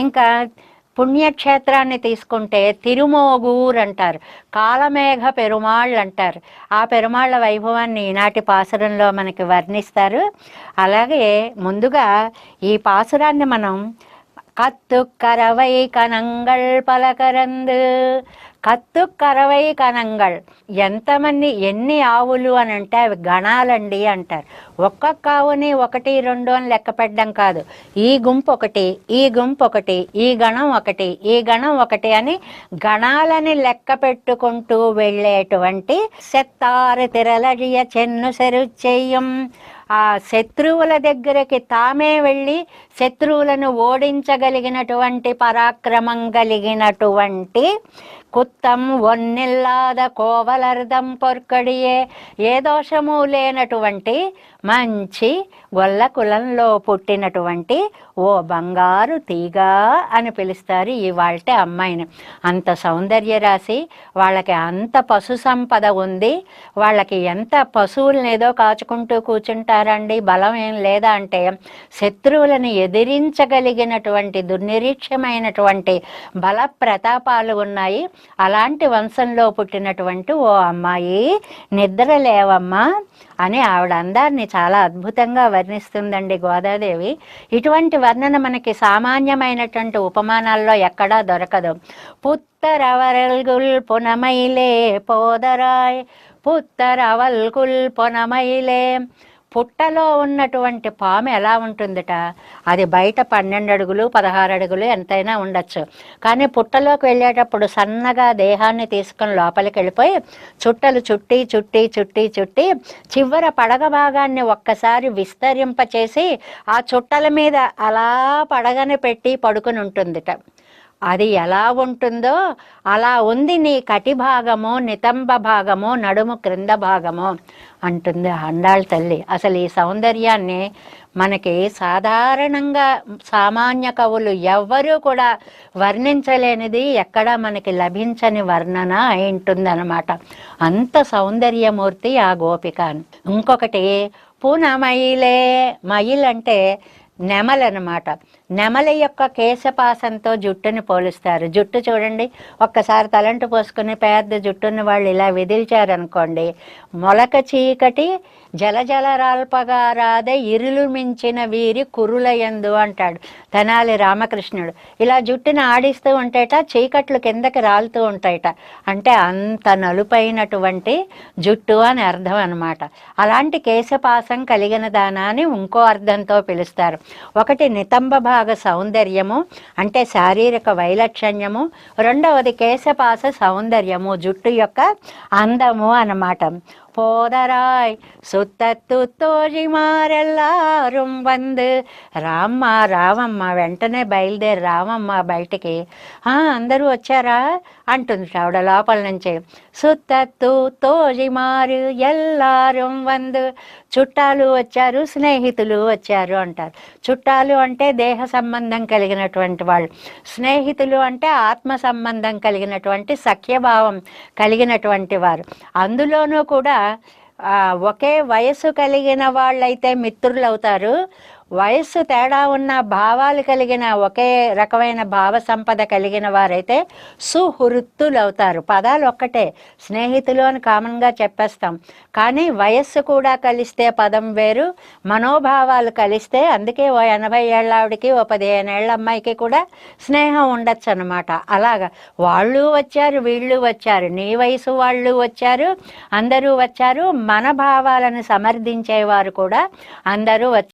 ఇంకా పుణ్యక్షేత్రాన్ని తీసుకుంటే తిరుమోగూర్ అంటారు కాలమేఘ పెరుమాళ్ళు అంటారు ఆ పెరుమాళ్ళ వైభవాన్ని ఈనాటి పాసురంలో మనకి వర్ణిస్తారు. అలాగే ముందుగా ఈ పాసురాన్ని మనం కత్తు కరవై பல పలకరందు కత్తు కరవై కనంగళ్ ఎంతమంది ఎన్ని ఆవులు అని అంటే అవి గణాలండి అంటారు ఒక్కొక్క ఆవుని ఒకటి రెండు అని లెక్క పెట్టడం కాదు ఈ గుంపు ఒకటి ఈ గుంపు ఒకటి ఈ గణం ఒకటి ఈ గణం ఒకటి అని గణాలని లెక్క పెట్టుకుంటూ వెళ్ళేటువంటి సెత్తారు తిరలడియ చెన్ను సెరు చెయ్యం ఆ శత్రువుల దగ్గరికి తామే వెళ్ళి శత్రువులను ఓడించగలిగినటువంటి పరాక్రమం కలిగినటువంటి కుత్తం ఒన్నిల్లాద కోవలర్ధం పొర్కడియే ఏ దోషము లేనటువంటి మంచి గొల్ల కులంలో పుట్టినటువంటి ఓ బంగారు తీగ అని పిలుస్తారు ఇవాళ అమ్మాయిని. అంత సౌందర్య రాశి వాళ్ళకి అంత పశు సంపద ఉంది వాళ్ళకి ఎంత పశువులను ఏదో కాచుకుంటూ కూర్చుంటారండి బలం ఏం లేదా అంటే శత్రువులను ఎదిరించగలిగినటువంటి దుర్నిరీక్షమైనటువంటి బల ప్రతాపాలు ఉన్నాయి. అలాంటి వంశంలో పుట్టినటువంటి ఓ అమ్మాయి నిద్ర లేవమ్మా అని ఆవిడ అందాన్ని చాలా అద్భుతంగా వర్ణిస్తుందండి గోదాదేవి. ఇటువంటి వర్ణన మనకి సామాన్యమైనటువంటి ఉపమానాల్లో ఎక్కడా దొరకదు. పుత్తరవరల్గుల్ పునమైలే పోదరాయ్ పుత్తరవల్గుల్ పునమైలే పుట్టలో ఉన్నటువంటి పాము ఎలా ఉంటుందట? అది బయట పన్నెండు అడుగులు పదహారు అడుగులు ఎంతైనా ఉండొచ్చు. కానీ పుట్టలోకి వెళ్ళేటప్పుడు సన్నగా దేహాన్ని తీసుకొని లోపలికి వెళ్ళిపోయి చుట్టలు చుట్టి చుట్టి చుట్టి చుట్టి చివర పడగ భాగాన్ని ఒక్కసారి విస్తరింపచేసి ఆ చుట్టల మీద అలా పడగని పెట్టి పడుకుని ఉంటుందిట. అది ఎలా ఉంటుందో అలా ఉంది నీ కటి భాగము నితంబ భాగము నడుము క్రింద భాగము అంటుంది అండాళ్ళ తల్లి. అసలు ఈ సౌందర్యాన్ని మనకి సాధారణంగా సామాన్య కవులు ఎవ్వరూ కూడా వర్ణించలేనిది ఎక్కడా మనకి లభించని వర్ణన అయి ఉంటుందన్నమాట. అంత సౌందర్యమూర్తి ఆ గోపిక. ఇంకొకటి పూనమయిలే మయిల్ అంటే నెమలనమాట. నెమల యొక్క కేశపాసంతో జుట్టుని పోలుస్తారు. జుట్టు చూడండి ఒక్కసారి తలంటు పోసుకుని పెద్ద జుట్టుని వాళ్ళు ఇలా విదిల్చారనుకోండి మొలక చీకటి జలజల రాల్పగా రాదే ఇరులు మించిన వీరి కురులయందు అంటాడు తెనాలి రామకృష్ణుడు. ఇలా జుట్టుని ఆడిస్తూ ఉంటేట చీకట్లు కిందకి రాలుతూ ఉంటాయట. అంటే అంత నలుపైనటువంటి జుట్టు అని అర్థం అనమాట అలాంటి కేశపాసం కలిగిన దానా అని ఇంకో అర్థంతో పిలుస్తారు. ఒకటి నితంబ భాగ సౌందర్యము అంటే శారీరక వైలక్షణ్యము. రెండవది కేశపాస సౌందర్యము జుట్టు యొక్క అందము అన్నమాట. போதராய் సుత్తత్తు తోజిమారెల్లారుం వందు రామ్మ రావమ్మ వెంటనే బయలుదేరి రావమ్మ బయటికి "ఆ, అందరూ వచ్చారా అంటుంది ఆవిడ లోపల నుంచి సుత్తత్తు తోజిమారు ఎల్లారుం వందు చుట్టాలు వచ్చారు స్నేహితులు వచ్చారు అంటారు చుట్టాలు అంటే దేహ సంబంధం కలిగినటువంటి వాళ్ళు స్నేహితులు అంటే ఆత్మ సంబంధం కలిగినటువంటి సఖ్యభావం కలిగినటువంటి వారు అందులోనూ కూడా ఆ, ఒకే వయసు కలిగిన వాళ్ళైతే మిత్రులు అవుతారు వయస్సు తేడా ఉన్న భావాలు కలిగిన ఒకే రకమైన భావ సంపద కలిగిన వారైతే సుహృత్తులు అవుతారు పదాలు ఒక్కటే స్నేహితులు అని కామన్గా చెప్పేస్తాం. కానీ వయస్సు కూడా కలిస్తే పదం వేరు మనోభావాలు కలిస్తే అందుకే ఓ ఎనభై ఏళ్ళ ఆవిడకి ఓ పదిహేను ఏళ్ళ అమ్మాయికి కూడా స్నేహం ఉండొచ్చు అనమాట అలాగా వాళ్ళు వచ్చారు వీళ్ళు వచ్చారు నీ వయసు వాళ్ళు వచ్చారు అందరూ వచ్చారు మన భావాలను సమర్థించేవారు కూడా అందరూ వచ్చారు.